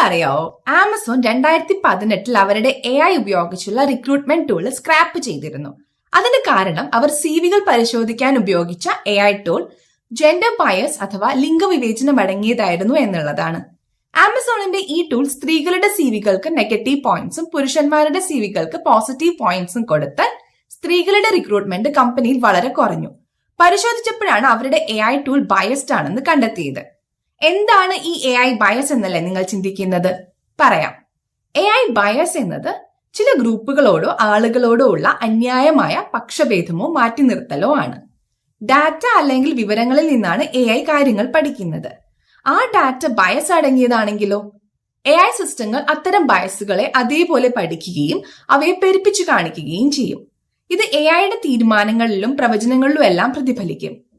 നിങ്ങൾക്കറിയാവോ Amazon രണ്ടായിരത്തി പതിനെട്ടിൽ അവരുടെ എ ഐ ഉപയോഗിച്ചുള്ള റിക്രൂട്ട്മെന്റ് ടൂൾ സ്ക്രാപ്പ് ചെയ്തിരുന്നു. അതിന് കാരണം അവർ സിവികൾ പരിശോധിക്കാൻ ഉപയോഗിച്ച A I tool gender bias അഥവാ ലിംഗവിവേചനം അടങ്ങിയതായിരുന്നു എന്നുള്ളതാണ്. ആമസോണിന്റെ ഈ ടൂൾ സ്ത്രീകളുടെ സിവികൾക്ക് നെഗറ്റീവ് പോയിന്റ്സും പുരുഷന്മാരുടെ സിവികൾക്ക് പോസിറ്റീവ് പോയിന്റ്സും കൊടുത്ത് സ്ത്രീകളുടെ റിക്രൂട്ട്മെന്റ് കമ്പനിയിൽ വളരെ കുറഞ്ഞു. പരിശോധിച്ചപ്പോഴാണ് അവരുടെ എ ഐ ടൂൾ ബയസ്ഡ് ആണെന്ന് കണ്ടെത്തിയത്. എന്താണ് ഈ എ ഐ ബയസ് എന്നല്ലേ നിങ്ങൾ ചിന്തിക്കുന്നത്? പറയാം. എ ഐ ബയസ് എന്നത് ചില ഗ്രൂപ്പുകളോടോ ആളുകളോടോ ഉള്ള അന്യായമായ പക്ഷഭേദമോ മാറ്റി നിർത്തലോ ആണ്. ഡാറ്റ അല്ലെങ്കിൽ വിവരങ്ങളിൽ നിന്നാണ് എ ഐ കാര്യങ്ങൾ പഠിക്കുന്നത്. ആ ഡാറ്റ ബയസ് അടങ്ങിയതാണെങ്കിലോ? എ ഐ സിസ്റ്റങ്ങൾ അത്തരം ബയസുകളെ അതേപോലെ പഠിക്കുകയും അവയെ പെരുപ്പിച്ചു കാണിക്കുകയും ചെയ്യും. ഇത് എ ഐയുടെ തീരുമാനങ്ങളിലും പ്രവചനങ്ങളിലും എല്ലാം പ്രതിഫലിക്കും.